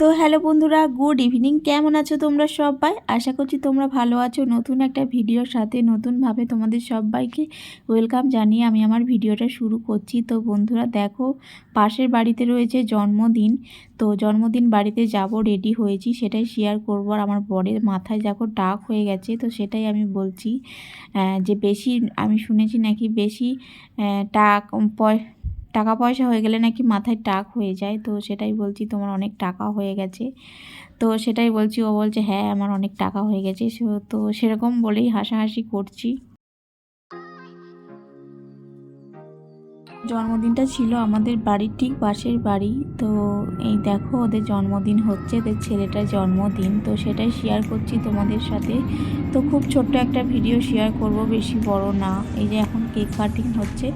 তো হ্যালো বন্ধুরা, good evening. কেমন আছো তোমরা সবাই? আশা করছি তোমরা ভালো আছো। নতুন একটা ভিডিওর সাথে নতুনভাবে তোমাদের সবাইকে ওয়েলকাম জানিয়ে আমি আমার ভিডিওটা শুরু করছি। তো বন্ধুরা, দেখো, পাশের বাড়িতে রয়েছে জন্মদিন। তো জন্মদিন বাড়িতে যাব, রেডি হয়েছি, সেটাই শেয়ার করব। আর আমার বরের মাথায় দেখো টাক হয়ে গেছে, তো সেটাই আমি বলছি যে বেশি, আমি শুনেছি নাকি বেশি টাক, পয় টাকা পয়সা হয়ে গেলে নাকি মাথায় টাক হয়ে যায়। তো সেটাই বলছি, তোমার অনেক টাকা হয়ে গেছে। তো সেটাই বলছি, ও বলছে হ্যাঁ আমার অনেক টাকা হয়ে গেছে। তো সেরকম বলেই হাসাহাসি করছি। জন্মদিনটা ছিল আমাদের বাড়ির ঠিক পাশের বাড়ি। তো এই দেখো, ওদের জন্মদিন হচ্ছে, ওদের ছেলেটার জন্মদিন। তো সেটাই শেয়ার করছি তোমাদের সাথে। তো খুব ছোট্ট একটা ভিডিও শেয়ার করব, বেশি বড় না। এই যে এখন কেক কাটিং হচ্ছে।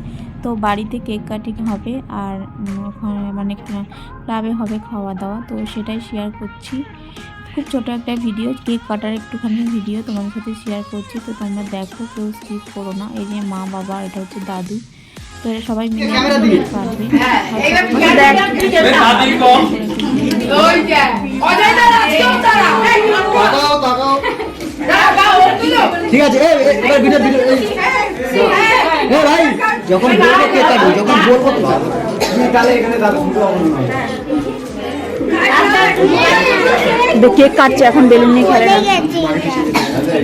তো বাড়িতে কেক কাটিং হবে আর ওখানে মানে ক্লাবে হবে খাওয়া দাওয়া তো সেটাই শেয়ার করছি। খুব ছোট একটা ভিডিও কেক কাটার একটুখানি ভিডিও তোমাদের সাথে শেয়ার করছি তো তোমরা দেখো কেউ স্কিপ করো না। এই যে মা বাবা এটা হচ্ছে দাদু। তো এরা সবাই মিলে কেক কাটবে তাকাও তাকাও ঠিক আছে এবার ভিডিও ভিডিও এই। ভাই। যখন বলব কে কাটবে যখন বলব তো কাটবে। তুমি তাহলে এখানে। কেক কাটছে এখন বেলুন নিয়ে খেলে না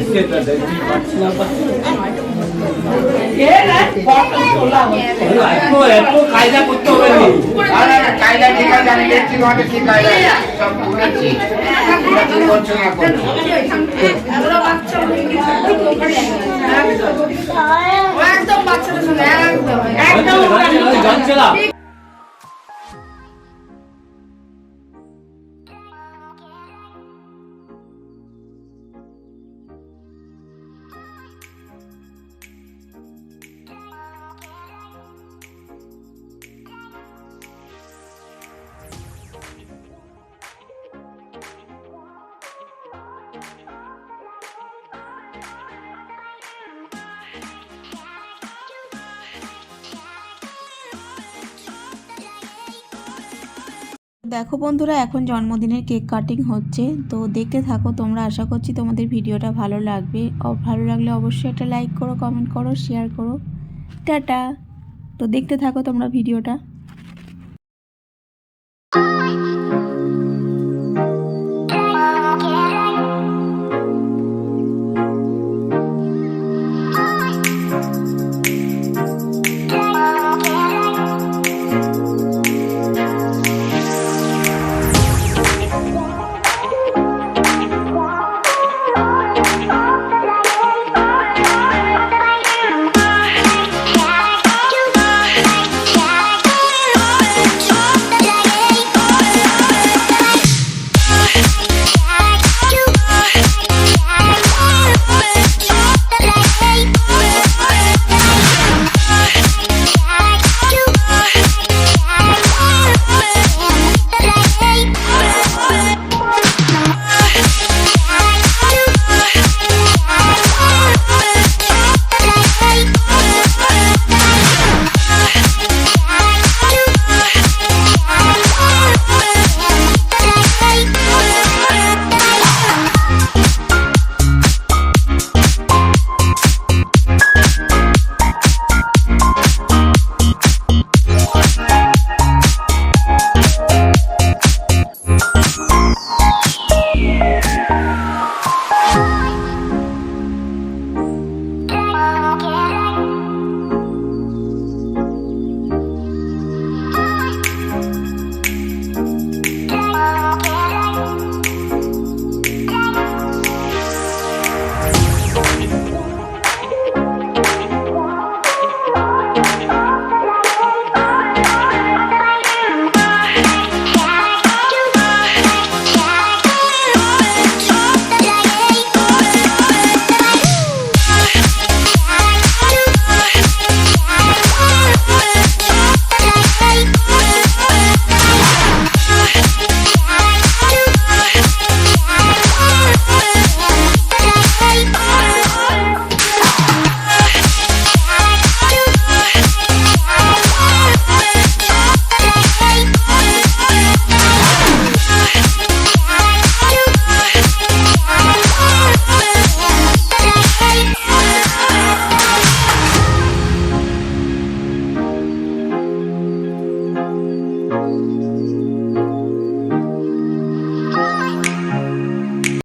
ঠিক আছে দেখো বন্ধুরা, এখন জন্মদিনের কেক কাটিং হচ্ছে। তো দেখতে থাকো, তোমরা আশা করছি তোমাদের ভিডিওটা ভালো লাগবে। ভালো লাগলে অবশ্যই একটা লাইক করো কমেন্ট করো শেয়ার করো। টাটা! তো দেখতে থাকো তোমরা ভিডিওটা।